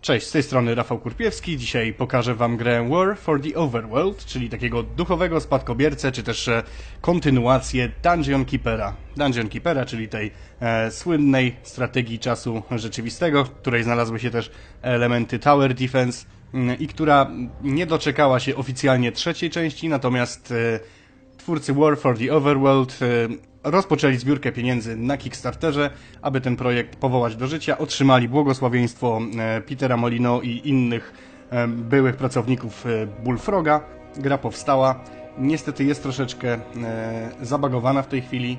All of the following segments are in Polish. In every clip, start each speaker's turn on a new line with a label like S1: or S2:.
S1: Cześć, z tej strony Rafał Kurpiewski. Dzisiaj pokażę Wam grę War for the Overworld, czyli takiego duchowego spadkobiercę, czy też e, kontynuację Dungeon Keepera. Dungeon Keepera, czyli tej e, słynnej strategii czasu rzeczywistego, w której znalazły się też elementy Tower Defense mm, i która nie doczekała się oficjalnie trzeciej części, natomiast e, twórcy War for the Overworld e, rozpoczęli zbiórkę pieniędzy na Kickstarterze, aby ten projekt powołać do życia. Otrzymali błogosławieństwo e, Petera Molino i innych e, byłych pracowników Bullfroga. Gra powstała. Niestety jest troszeczkę zabagowana w tej chwili,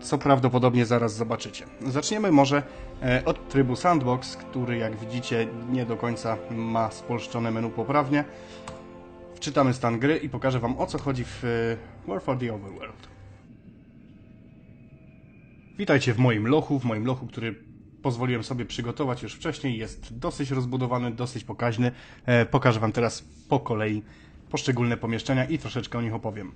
S1: co prawdopodobnie zaraz zobaczycie. Zaczniemy może od trybu Sandbox, który jak widzicie nie do końca ma spolszczone menu poprawnie. Wczytamy stan gry i pokażę Wam o co chodzi w e, War for the Overworld. Witajcie w moim lochu, w moim lochu, który pozwoliłem sobie przygotować już wcześniej. Jest dosyć rozbudowany, dosyć pokaźny. E, pokażę Wam teraz po kolei poszczególne pomieszczenia i troszeczkę o nich opowiem.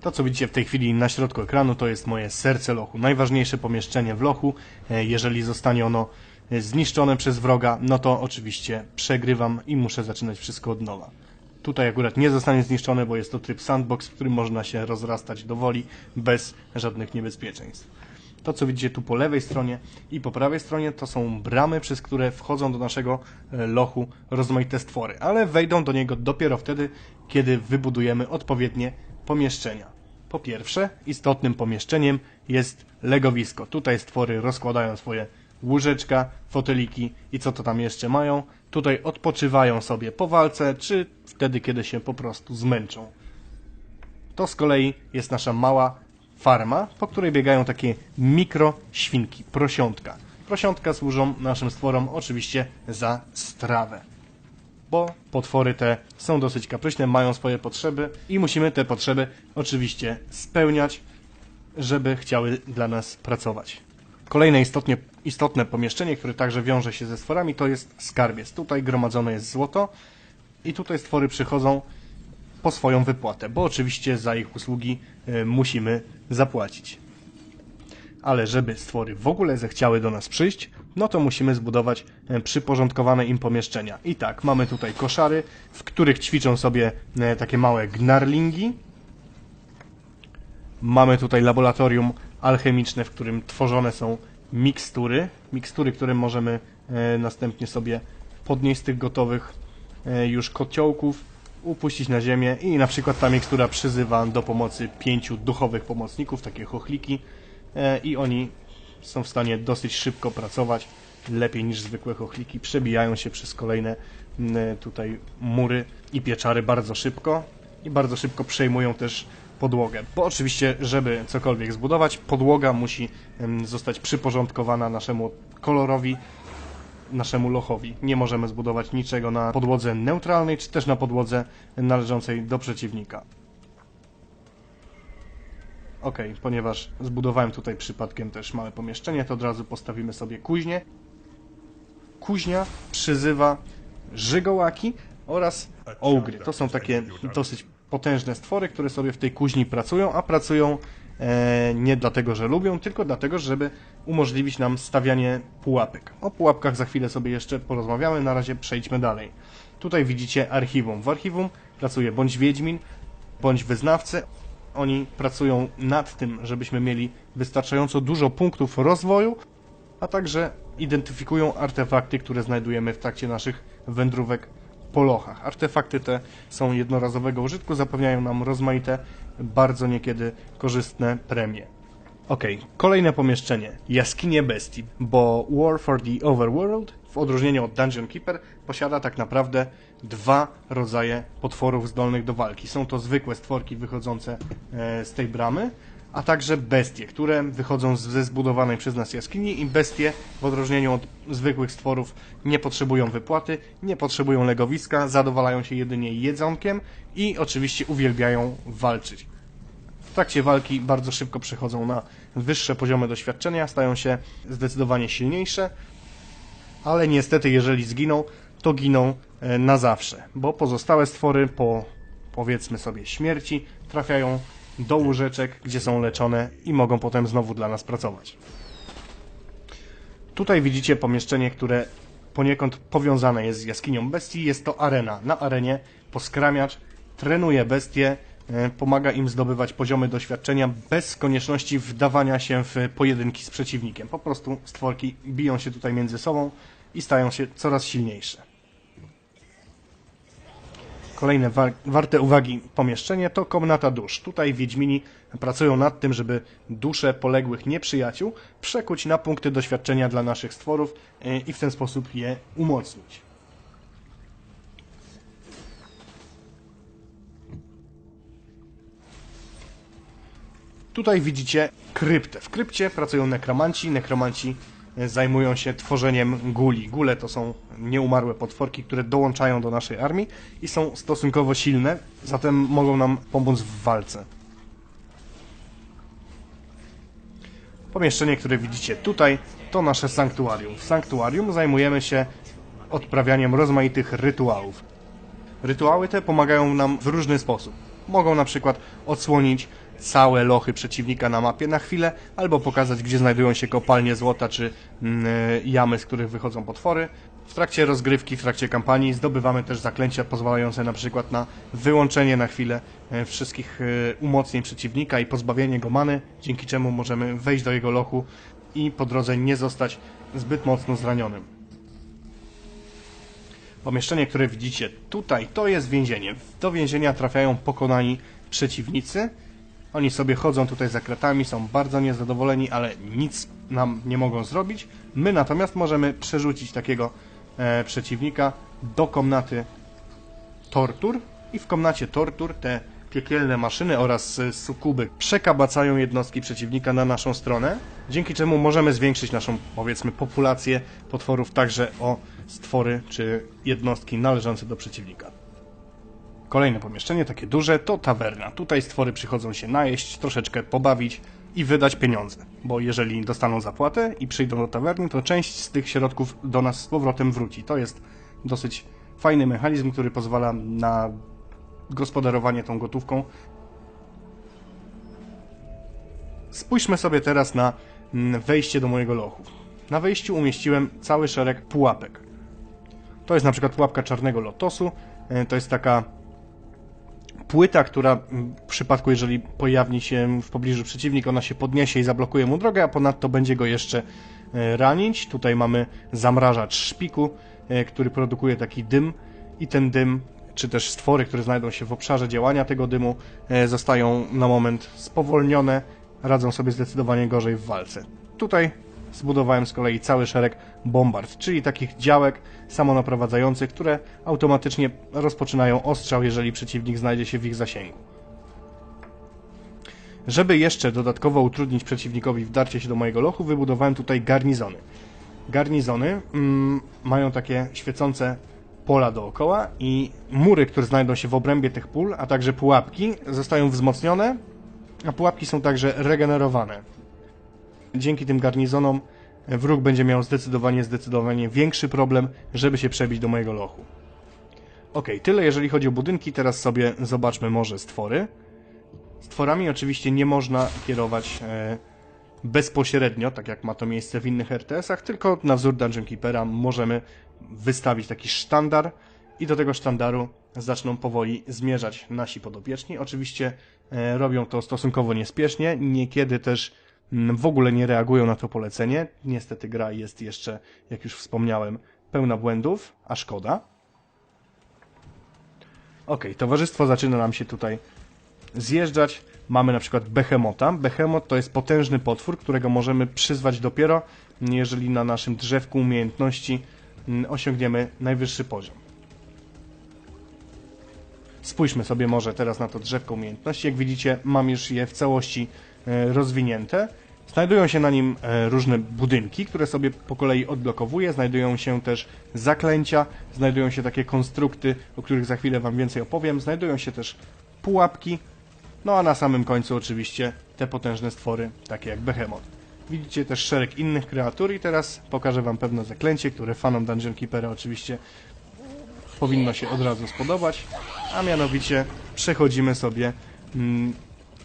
S1: To, co widzicie w tej chwili na środku ekranu, to jest moje serce lochu. Najważniejsze pomieszczenie w lochu. E, jeżeli zostanie ono zniszczone przez wroga, no to oczywiście przegrywam i muszę zaczynać wszystko od nowa. Tutaj akurat nie zostanie zniszczone, bo jest to tryb sandbox, w którym można się rozrastać do woli bez żadnych niebezpieczeństw. To, co widzicie tu po lewej stronie i po prawej stronie, to są bramy, przez które wchodzą do naszego e, lochu rozmaite stwory, ale wejdą do niego dopiero wtedy, kiedy wybudujemy odpowiednie pomieszczenia. Po pierwsze, istotnym pomieszczeniem jest legowisko. Tutaj stwory rozkładają swoje łóżeczka, foteliki i co to tam jeszcze mają. Tutaj odpoczywają sobie po walce, czy wtedy, kiedy się po prostu zmęczą. To z kolei jest nasza mała farma, po której biegają takie mikro świnki, prosiątka. Prosiątka służą naszym stworom oczywiście za strawę. Bo potwory te są dosyć kapryśne, mają swoje potrzeby i musimy te potrzeby oczywiście spełniać, żeby chciały dla nas pracować. Kolejne istotnie, istotne pomieszczenie, które także wiąże się ze stworami, to jest skarbiec. Tutaj gromadzone jest złoto i tutaj stwory przychodzą po swoją wypłatę, bo oczywiście za ich usługi y, musimy zapłacić. Ale żeby stwory w ogóle zechciały do nas przyjść, no to musimy zbudować y, przyporządkowane im pomieszczenia. I tak, mamy tutaj koszary, w których ćwiczą sobie y, takie małe gnarlingi. Mamy tutaj laboratorium alchemiczne, w którym tworzone są mikstury. Mikstury, które możemy e, następnie sobie podnieść z tych gotowych e, już kociołków, upuścić na ziemię i na przykład ta mikstura przyzywa do pomocy pięciu duchowych pomocników, takie chochliki e, i oni są w stanie dosyć szybko pracować, lepiej niż zwykłe chochliki, przebijają się przez kolejne tutaj mury i pieczary bardzo szybko i bardzo szybko przejmują też podłogę. Bo oczywiście, żeby cokolwiek zbudować, podłoga musi zostać przyporządkowana naszemu kolorowi, naszemu lochowi. Nie możemy zbudować niczego na podłodze neutralnej, czy też na podłodze należącej do przeciwnika. Ok, ponieważ zbudowałem tutaj przypadkiem też małe pomieszczenie, to od razu postawimy sobie kuźnię. Kuźnia przyzywa żygołaki oraz ogry. To są takie dosyć potężne stwory, które sobie w tej kuźni pracują, a pracują e, nie dlatego, że lubią, tylko dlatego, żeby umożliwić nam stawianie pułapek. O pułapkach za chwilę sobie jeszcze porozmawiamy, na razie przejdźmy dalej. Tutaj widzicie archiwum. W archiwum pracuje bądź Wiedźmin, bądź wyznawcy. Oni pracują nad tym, żebyśmy mieli wystarczająco dużo punktów rozwoju, a także identyfikują artefakty, które znajdujemy w trakcie naszych wędrówek po lochach. Artefakty te są jednorazowego użytku, zapewniają nam rozmaite, bardzo niekiedy korzystne premie. Ok, kolejne pomieszczenie. Jaskinie bestii, bo War for the Overworld, w odróżnieniu od Dungeon Keeper, posiada tak naprawdę dwa rodzaje potworów zdolnych do walki. Są to zwykłe stworki wychodzące e, z tej bramy, a także bestie, które wychodzą ze zbudowanej przez nas jaskini i bestie, w odróżnieniu od zwykłych stworów, nie potrzebują wypłaty, nie potrzebują legowiska, zadowalają się jedynie jedzonkiem i oczywiście uwielbiają walczyć. W trakcie walki bardzo szybko przechodzą na wyższe poziomy doświadczenia, stają się zdecydowanie silniejsze, ale niestety jeżeli zginą, to giną e, na zawsze, bo pozostałe stwory po powiedzmy sobie śmierci trafiają do łóżeczek, gdzie są leczone i mogą potem znowu dla nas pracować. Tutaj widzicie pomieszczenie, które poniekąd powiązane jest z jaskinią bestii. Jest to arena. Na arenie poskramiacz trenuje bestie, pomaga im zdobywać poziomy doświadczenia bez konieczności wdawania się w pojedynki z przeciwnikiem. Po prostu stworki biją się tutaj między sobą i stają się coraz silniejsze. Kolejne wa warte uwagi pomieszczenie to komnata dusz. Tutaj Wiedźmini pracują nad tym, żeby dusze poległych nieprzyjaciół przekuć na punkty doświadczenia dla naszych stworów yy, i w ten sposób je umocnić. Tutaj widzicie kryptę. W krypcie pracują nekromanci. Nekromanci e, zajmują się tworzeniem guli. Gule to są nieumarłe potworki, które dołączają do naszej armii i są stosunkowo silne, zatem mogą nam pomóc w walce. Pomieszczenie, które widzicie tutaj, to nasze sanktuarium. W sanktuarium zajmujemy się odprawianiem rozmaitych rytuałów. Rytuały te pomagają nam w różny sposób. Mogą na przykład odsłonić całe lochy przeciwnika na mapie na chwilę, albo pokazać, gdzie znajdują się kopalnie złota czy mm, jamy, z których wychodzą potwory. W trakcie rozgrywki, w trakcie kampanii zdobywamy też zaklęcia pozwalające na przykład na wyłączenie na chwilę e, wszystkich e, umocnień przeciwnika i pozbawienie go many, dzięki czemu możemy wejść do jego lochu i po drodze nie zostać zbyt mocno zranionym. Pomieszczenie, które widzicie tutaj, to jest więzienie. Do więzienia trafiają pokonani przeciwnicy. Oni sobie chodzą tutaj za kratami, są bardzo niezadowoleni, ale nic nam nie mogą zrobić. My natomiast możemy przerzucić takiego e, przeciwnika do komnaty tortur i w komnacie tortur te piekielne maszyny oraz e, sukuby przekabacają jednostki przeciwnika na naszą stronę, dzięki czemu możemy zwiększyć naszą, powiedzmy, populację potworów także o stwory czy jednostki należące do przeciwnika. Kolejne pomieszczenie, takie duże, to tawerna. Tutaj stwory przychodzą się najeść, troszeczkę pobawić i wydać pieniądze. Bo jeżeli dostaną zapłatę i przyjdą do tawerny, to część z tych środków do nas z powrotem wróci. To jest dosyć fajny mechanizm, który pozwala na gospodarowanie tą gotówką. Spójrzmy sobie teraz na wejście do mojego lochu. Na wejściu umieściłem cały szereg pułapek. To jest na przykład pułapka czarnego lotosu. E, to jest taka płyta, która w przypadku, jeżeli pojawi się w pobliżu przeciwnik, ona się podniesie i zablokuje mu drogę, a ponadto będzie go jeszcze e, ranić. Tutaj mamy zamrażacz szpiku, e, który produkuje taki dym i ten dym, czy też stwory, które znajdą się w obszarze działania tego dymu, e, zostają na moment spowolnione, radzą sobie zdecydowanie gorzej w walce. Tutaj zbudowałem z kolei cały szereg bombard, czyli takich działek samonaprowadzających, które automatycznie rozpoczynają ostrzał, jeżeli przeciwnik znajdzie się w ich zasięgu. Żeby jeszcze dodatkowo utrudnić przeciwnikowi wdarcie się do mojego lochu, wybudowałem tutaj garnizony. Garnizony mm, mają takie świecące pola dookoła i mury, które znajdą się w obrębie tych pól, a także pułapki zostają wzmocnione, a pułapki są także regenerowane dzięki tym garnizonom wróg będzie miał zdecydowanie, zdecydowanie większy problem, żeby się przebić do mojego lochu. Ok, tyle jeżeli chodzi o budynki, teraz sobie zobaczmy może stwory. Stworami oczywiście nie można kierować e, bezpośrednio, tak jak ma to miejsce w innych RTS-ach, tylko na wzór Dungeon Keepera możemy wystawić taki sztandar i do tego sztandaru zaczną powoli zmierzać nasi podopieczni. Oczywiście e, robią to stosunkowo niespiesznie, niekiedy też w ogóle nie reagują na to polecenie. Niestety gra jest jeszcze, jak już wspomniałem, pełna błędów, a szkoda. Ok, towarzystwo zaczyna nam się tutaj zjeżdżać. Mamy na przykład Behemota. Behemot to jest potężny potwór, którego możemy przyzwać dopiero, jeżeli na naszym drzewku umiejętności mm, osiągniemy najwyższy poziom. Spójrzmy sobie może teraz na to drzewko umiejętności. Jak widzicie, mam już je w całości rozwinięte. Znajdują się na nim e, różne budynki, które sobie po kolei odblokowuję. Znajdują się też zaklęcia, znajdują się takie konstrukty, o których za chwilę Wam więcej opowiem. Znajdują się też pułapki, no a na samym końcu oczywiście te potężne stwory, takie jak Behemoth. Widzicie też szereg innych kreatur i teraz pokażę Wam pewne zaklęcie, które fanom Dungeon Keepera oczywiście powinno się od razu spodobać, a mianowicie przechodzimy sobie mm,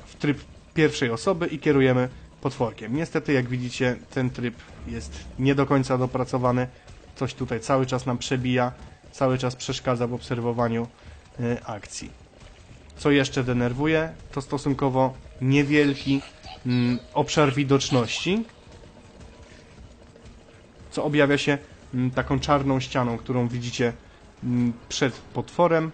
S1: w tryb pierwszej osoby i kierujemy potworkiem. Niestety, jak widzicie, ten tryb jest nie do końca dopracowany. Coś tutaj cały czas nam przebija, cały czas przeszkadza w obserwowaniu e, akcji. Co jeszcze denerwuje, to stosunkowo niewielki mm, obszar widoczności, co objawia się mm, taką czarną ścianą, którą widzicie mm, przed potworem.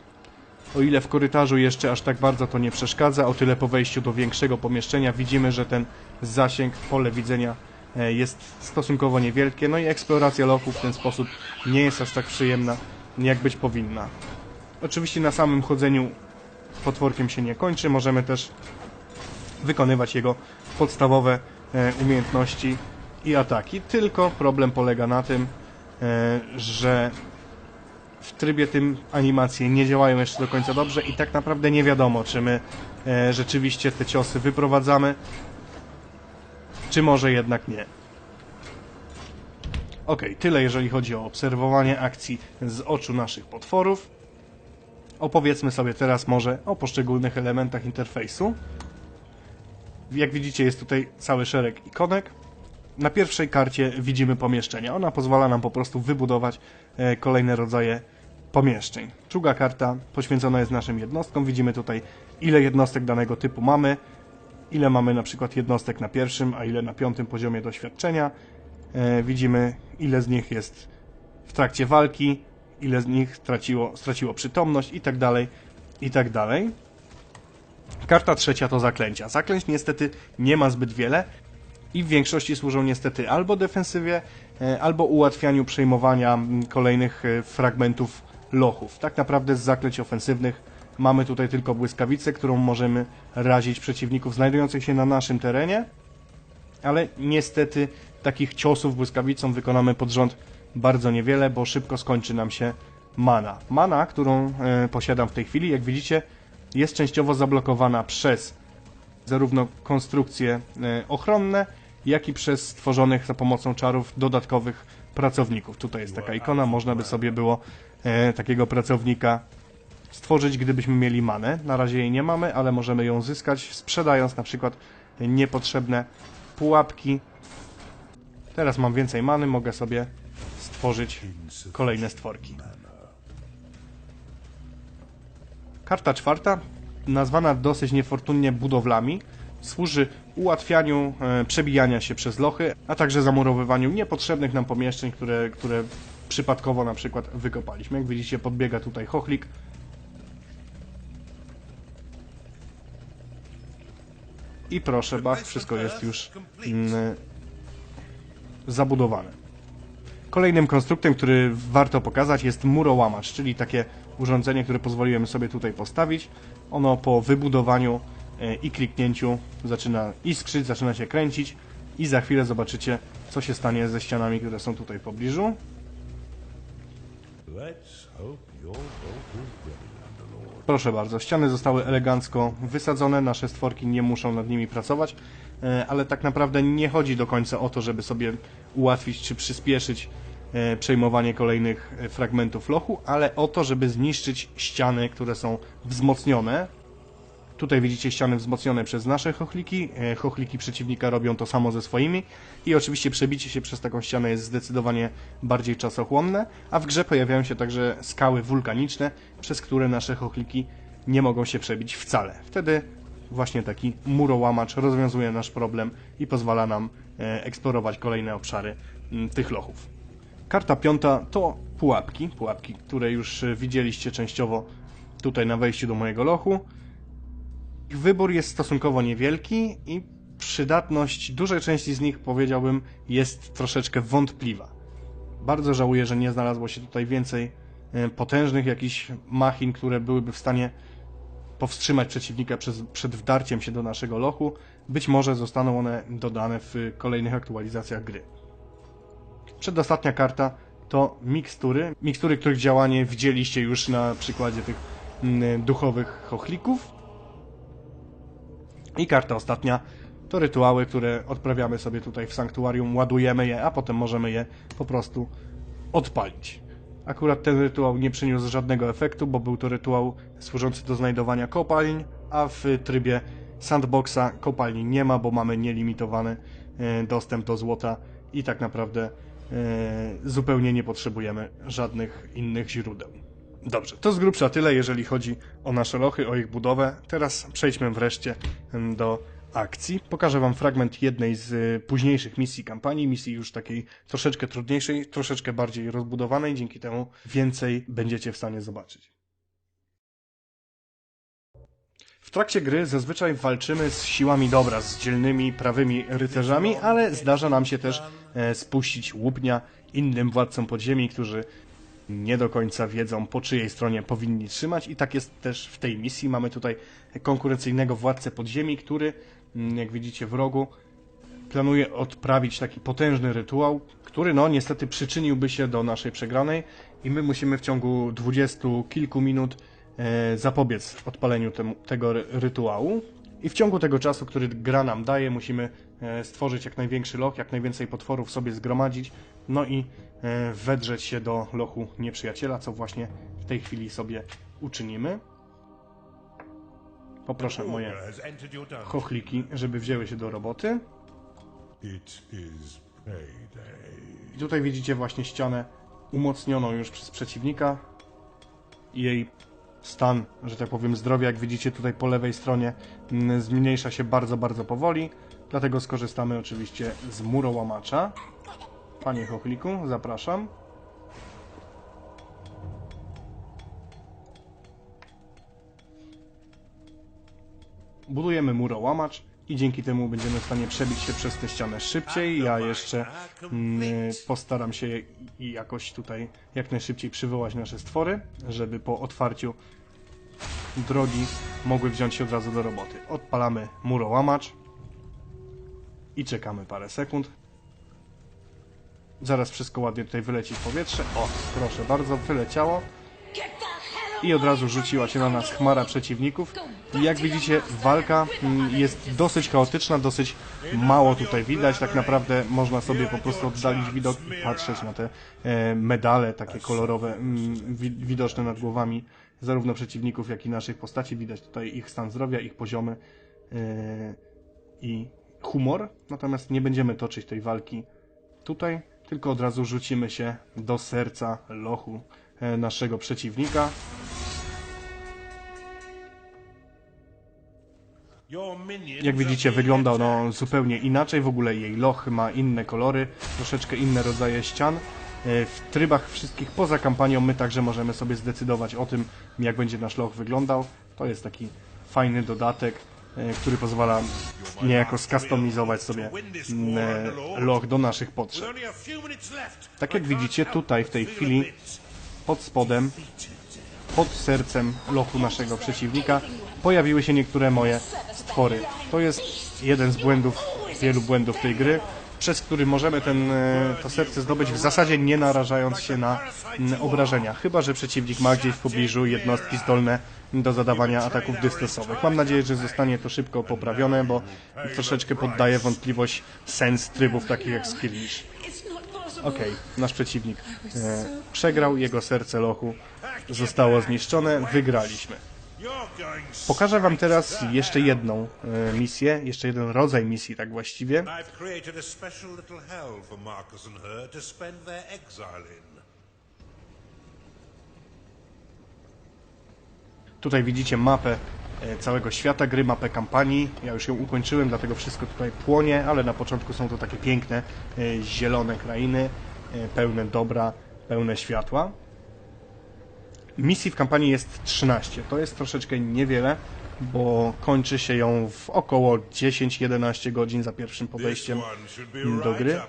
S1: O ile w korytarzu jeszcze aż tak bardzo to nie przeszkadza, o tyle po wejściu do większego pomieszczenia widzimy, że ten zasięg, pole widzenia e, jest stosunkowo niewielkie, no i eksploracja lochu w ten sposób nie jest aż tak przyjemna, jak być powinna. Oczywiście na samym chodzeniu potworkiem się nie kończy, możemy też wykonywać jego podstawowe e, umiejętności i ataki, tylko problem polega na tym, e, że w trybie tym animacje nie działają jeszcze do końca dobrze i tak naprawdę nie wiadomo, czy my e, rzeczywiście te ciosy wyprowadzamy, czy może jednak nie. Ok, tyle jeżeli chodzi o obserwowanie akcji z oczu naszych potworów. Opowiedzmy sobie teraz może o poszczególnych elementach interfejsu. Jak widzicie jest tutaj cały szereg ikonek. Na pierwszej karcie widzimy pomieszczenia. Ona pozwala nam po prostu wybudować e, kolejne rodzaje pomieszczeń. Druga karta poświęcona jest naszym jednostkom. Widzimy tutaj ile jednostek danego typu mamy, ile mamy na przykład jednostek na pierwszym, a ile na piątym poziomie doświadczenia. E, widzimy ile z nich jest w trakcie walki, ile z nich straciło, straciło przytomność i tak dalej, i tak dalej. Karta trzecia to zaklęcia. Zaklęć niestety nie ma zbyt wiele i w większości służą niestety albo defensywie, e, albo ułatwianiu przejmowania m, kolejnych e, fragmentów lochów. Tak naprawdę z zaklęć ofensywnych mamy tutaj tylko błyskawicę, którą możemy razić przeciwników znajdujących się na naszym terenie, ale niestety takich ciosów błyskawicą wykonamy pod rząd bardzo niewiele, bo szybko skończy nam się mana. Mana, którą e, posiadam w tej chwili, jak widzicie, jest częściowo zablokowana przez zarówno konstrukcje e, ochronne, jak i przez stworzonych za pomocą czarów dodatkowych pracowników. Tutaj jest taka ikona, można by sobie było takiego pracownika stworzyć, gdybyśmy mieli manę. Na razie jej nie mamy, ale możemy ją zyskać, sprzedając na przykład niepotrzebne pułapki. Teraz mam więcej many, mogę sobie stworzyć kolejne stworki. Karta czwarta, nazwana dosyć niefortunnie budowlami, służy ułatwianiu e, przebijania się przez lochy, a także zamurowywaniu niepotrzebnych nam pomieszczeń, które, które przypadkowo na przykład wykopaliśmy. Jak widzicie, podbiega tutaj chochlik. I proszę, bach, wszystko jest już mm, zabudowane. Kolejnym konstruktem, który warto pokazać jest murołamacz, czyli takie urządzenie, które pozwoliłem sobie tutaj postawić. Ono po wybudowaniu e, i kliknięciu zaczyna iskrzyć, zaczyna się kręcić i za chwilę zobaczycie, co się stanie ze ścianami, które są tutaj w pobliżu. Proszę bardzo, ściany zostały elegancko wysadzone, nasze stworki nie muszą nad nimi pracować, e, ale tak naprawdę nie chodzi do końca o to, żeby sobie ułatwić czy przyspieszyć e, przejmowanie kolejnych e, fragmentów lochu, ale o to, żeby zniszczyć ściany, które są wzmocnione. Tutaj widzicie ściany wzmocnione przez nasze chochliki, e, chochliki przeciwnika robią to samo ze swoimi i oczywiście przebicie się przez taką ścianę jest zdecydowanie bardziej czasochłonne, a w grze pojawiają się także skały wulkaniczne, przez które nasze chochliki nie mogą się przebić wcale. Wtedy właśnie taki murołamacz rozwiązuje nasz problem i pozwala nam e, eksplorować kolejne obszary tych lochów. Karta piąta to pułapki, pułapki, które już e, widzieliście częściowo tutaj na wejściu do mojego lochu. Ich wybór jest stosunkowo niewielki i przydatność dużej części z nich, powiedziałbym, jest troszeczkę wątpliwa. Bardzo żałuję, że nie znalazło się tutaj więcej e, potężnych jakichś machin, które byłyby w stanie powstrzymać przeciwnika przez, przed wdarciem się do naszego lochu. Być może zostaną one dodane w kolejnych aktualizacjach gry. Przedostatnia karta to mikstury. Mikstury, których działanie widzieliście już na przykładzie tych mm, duchowych chochlików. I karta ostatnia to rytuały, które odprawiamy sobie tutaj w sanktuarium, ładujemy je, a potem możemy je po prostu odpalić. Akurat ten rytuał nie przyniósł żadnego efektu, bo był to rytuał służący do znajdowania kopalń, a w trybie sandboxa kopalni nie ma, bo mamy nielimitowany e, dostęp do złota i tak naprawdę zupełnie nie potrzebujemy żadnych innych źródeł. Dobrze, to z grubsza tyle, jeżeli chodzi o nasze lochy, o ich budowę. Teraz przejdźmy wreszcie em, do akcji. Pokażę Wam fragment jednej z y, późniejszych misji kampanii, misji już takiej troszeczkę trudniejszej, troszeczkę bardziej rozbudowanej, dzięki temu więcej będziecie w stanie zobaczyć. W trakcie gry zazwyczaj walczymy z siłami dobra, z dzielnymi, prawymi rycerzami, ale zdarza nam się też e, spuścić łupnia innym władcom podziemi, którzy nie do końca wiedzą, po czyjej stronie powinni trzymać. I tak jest też w tej misji. Mamy tutaj konkurencyjnego władcę podziemi, który, mm, jak widzicie w rogu, planuje odprawić taki potężny rytuał, który no niestety przyczyniłby się do naszej przegranej i my musimy w ciągu dwudziestu kilku minut e, zapobiec odpaleniu tego ry- rytuału. I w ciągu tego czasu, który gra nam daje, musimy e, stworzyć jak największy loch, jak najwięcej potworów sobie zgromadzić, no i e, wedrzeć się do lochu nieprzyjaciela, co właśnie w tej chwili sobie uczynimy. Poproszę moje chochliki, żeby wzięły się do roboty. I tutaj widzicie właśnie ścianę umocnioną już przez przeciwnika. Jej stan, że tak powiem, zdrowia, jak widzicie tutaj po lewej stronie, mm, zmniejsza się bardzo, bardzo powoli. Dlatego skorzystamy oczywiście z murołamacza. Panie Chochliku, zapraszam. Budujemy murołamacz i dzięki temu będziemy w stanie przebić się przez tę ścianę szybciej. Ja jeszcze mm, postaram się jakoś tutaj jak najszybciej przywołać nasze stwory, żeby po otwarciu drogi mogły wziąć się od razu do roboty. Odpalamy murołamacz i czekamy parę sekund. Zaraz wszystko ładnie tutaj wyleci w powietrze. O, proszę bardzo, wyleciało. I od razu rzuciła się na nas chmara przeciwników. Jak widzicie, walka mm, jest dosyć chaotyczna, dosyć mało tutaj widać. Tak naprawdę można sobie po prostu oddalić widok i patrzeć na te e, medale takie kolorowe, mm, wi widoczne nad głowami zarówno przeciwników, jak i naszych postaci. Widać tutaj ich stan zdrowia, ich poziomy e, i humor. Natomiast nie będziemy toczyć tej walki tutaj, tylko od razu rzucimy się do serca lochu e, naszego przeciwnika. Jak widzicie, wygląda ono zupełnie inaczej. W ogóle jej loch ma inne kolory, troszeczkę inne rodzaje ścian. E, W trybach wszystkich poza kampanią my także możemy sobie zdecydować o tym, jak będzie nasz loch wyglądał. To jest taki fajny dodatek, e, który pozwala niejako skustomizować sobie mm, e, loch do naszych potrzeb. Tak jak widzicie, tutaj w tej chwili pod spodem, pod sercem lochu naszego przeciwnika pojawiły się niektóre moje stwory. To jest jeden z błędów, wielu błędów tej gry, przez który możemy ten, e, to serce zdobyć w zasadzie nie narażając się na obrażenia, chyba że przeciwnik ma gdzieś w pobliżu jednostki zdolne do zadawania ataków dystansowych. Mam nadzieję, że zostanie to szybko poprawione, bo troszeczkę poddaje wątpliwość sens trybów takich jak Skirmish. Okej, nasz przeciwnik e, przegrał, jego serce lochu zostało zniszczone, wygraliśmy. Pokażę Wam teraz jeszcze jedną e, misję, jeszcze jeden rodzaj misji, tak właściwie. Tutaj widzicie mapę e, całego świata gry, mapę kampanii. Ja już ją ukończyłem, dlatego wszystko tutaj płonie, ale na początku są to takie piękne, e, zielone krainy, pełne dobra, pełne światła. Misji w kampanii jest 13. To jest troszeczkę niewiele, bo kończy się ją w około 10-11 godzin za pierwszym podejściem do gry.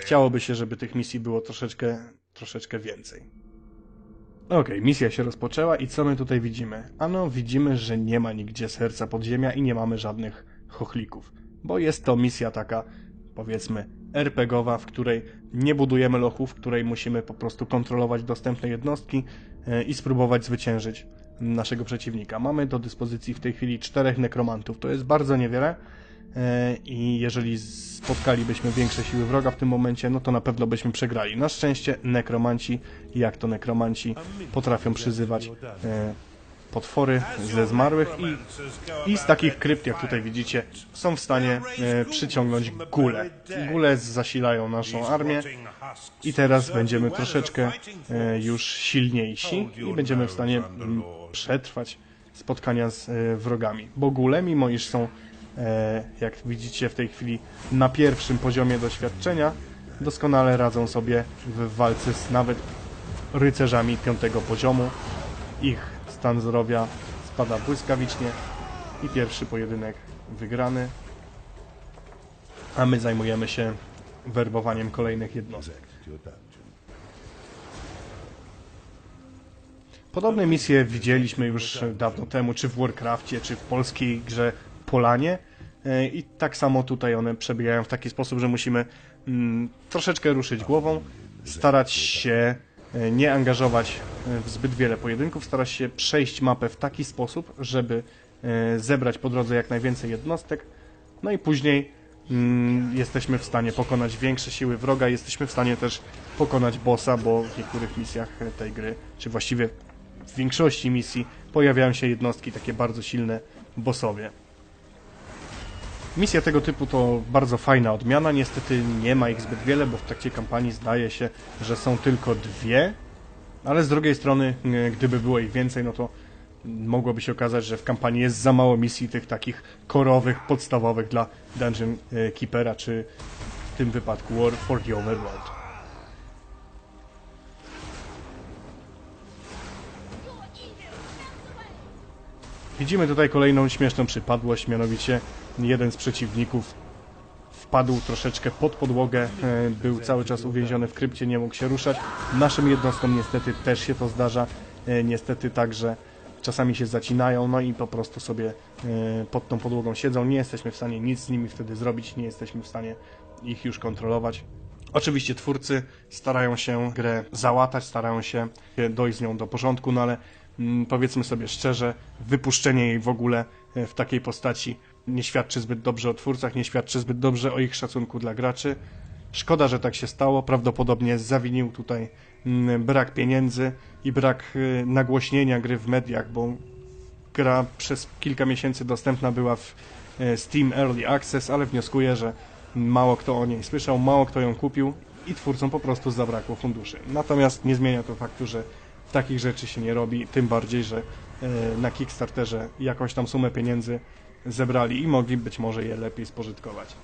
S1: Chciałoby się, żeby tych misji było troszeczkę, troszeczkę więcej. Okej, misja się rozpoczęła i co my tutaj widzimy? Ano, widzimy, że nie ma nigdzie serca podziemia i nie mamy żadnych chochlików. Bo jest to misja taka, powiedzmy, RPGowa, w której nie budujemy lochów, w której musimy po prostu kontrolować dostępne jednostki e, i spróbować zwyciężyć naszego przeciwnika. Mamy do dyspozycji w tej chwili czterech nekromantów. To jest bardzo niewiele, E, i jeżeli spotkalibyśmy większe siły wroga w tym momencie, no to na pewno byśmy przegrali. Na szczęście nekromanci, jak to nekromanci, potrafią przyzywać e, potwory ze zmarłych i, i z takich krypt, jak tutaj widzicie, są w stanie e, przyciągnąć gule. Gule zasilają naszą armię i teraz będziemy troszeczkę e, już silniejsi i będziemy w stanie mm, przetrwać spotkania z e, wrogami. Bo gule, mimo iż są, e, jak widzicie w tej chwili, na pierwszym poziomie doświadczenia, doskonale radzą sobie w walce z nawet rycerzami piątego poziomu. Ich stan zdrowia spada błyskawicznie i pierwszy pojedynek wygrany. A my zajmujemy się werbowaniem kolejnych jednostek. Podobne misje widzieliśmy już dawno temu, czy w Warcraftie, czy w polskiej grze Polanie. E, I tak samo tutaj one przebiegają w taki sposób, że musimy mm, troszeczkę ruszyć głową, starać się nie angażować e, w zbyt wiele pojedynków, starać się przejść mapę w taki sposób, żeby e, zebrać po drodze jak najwięcej jednostek, no i później mm, jesteśmy w stanie pokonać większe siły wroga, jesteśmy w stanie też pokonać bossa, bo w niektórych misjach e, tej gry, czy właściwie w większości misji pojawiają się jednostki takie bardzo silne bossowie. Misja tego typu to bardzo fajna odmiana. Niestety nie ma ich zbyt wiele, bo w trakcie kampanii zdaje się, że są tylko dwie. Ale z drugiej strony, e, gdyby było ich więcej, no to mogłoby się okazać, że w kampanii jest za mało misji tych takich korowych, podstawowych dla Dungeon e, Keepera, czy w tym wypadku War for the Overworld. Widzimy tutaj kolejną śmieszną przypadłość, mianowicie jeden z przeciwników wpadł troszeczkę pod podłogę, e, był cały czas uwięziony w krypcie, nie mógł się ruszać. Naszym jednostkom niestety też się to zdarza, e, niestety także czasami się zacinają, no i po prostu sobie e, pod tą podłogą siedzą. Nie jesteśmy w stanie nic z nimi wtedy zrobić, nie jesteśmy w stanie ich już kontrolować. Oczywiście twórcy starają się grę załatać, starają się dojść z nią do porządku, no ale mm, powiedzmy sobie szczerze, wypuszczenie jej w ogóle w takiej postaci nie świadczy zbyt dobrze o twórcach, nie świadczy zbyt dobrze o ich szacunku dla graczy. Szkoda, że tak się stało. Prawdopodobnie zawinił tutaj mm, brak pieniędzy i brak y, nagłośnienia gry w mediach, bo gra przez kilka miesięcy dostępna była w e, Steam Early Access, ale wnioskuję, że mało kto o niej słyszał, mało kto ją kupił i twórcom po prostu zabrakło funduszy. Natomiast nie zmienia to faktu, że takich rzeczy się nie robi, tym bardziej, że e, na Kickstarterze jakąś tam sumę pieniędzy zebrali i mogli być może je lepiej spożytkować.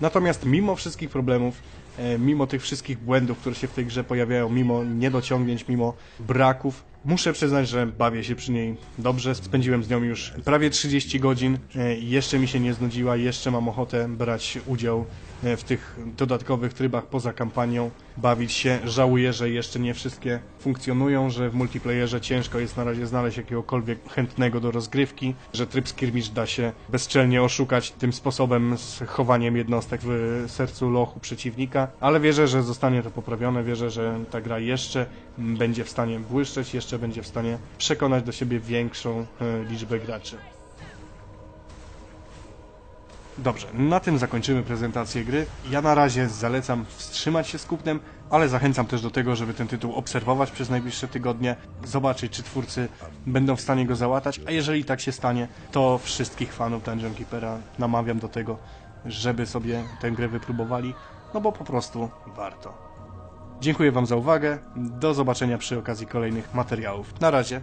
S1: Natomiast mimo wszystkich problemów, e, mimo tych wszystkich błędów, które się w tej grze pojawiają, mimo niedociągnięć, mimo braków, muszę przyznać, że bawię się przy niej dobrze. Spędziłem z nią już prawie 30 godzin. E, jeszcze mi się nie znudziła, jeszcze mam ochotę brać udział e, w tych dodatkowych trybach poza kampanią, bawić się. Żałuję, że jeszcze nie wszystkie funkcjonują, że w multiplayerze ciężko jest na razie znaleźć jakiegokolwiek chętnego do rozgrywki, że tryb skirmish da się bezczelnie oszukać tym sposobem z chowaniem jednostek w sercu lochu przeciwnika, ale wierzę, że zostanie to poprawione, wierzę, że ta gra jeszcze będzie w stanie błyszczeć, jeszcze będzie w stanie przekonać do siebie większą e, liczbę graczy. Dobrze, na tym zakończymy prezentację gry. Ja na razie zalecam wstrzymać się z kupnem, ale zachęcam też do tego, żeby ten tytuł obserwować przez najbliższe tygodnie, zobaczyć, czy twórcy będą w stanie go załatać, a jeżeli tak się stanie, to wszystkich fanów Dungeon Keepera namawiam do tego, żeby sobie tę grę wypróbowali, no bo po prostu warto. Dziękuję Wam za uwagę. Do zobaczenia przy okazji kolejnych materiałów. Na razie.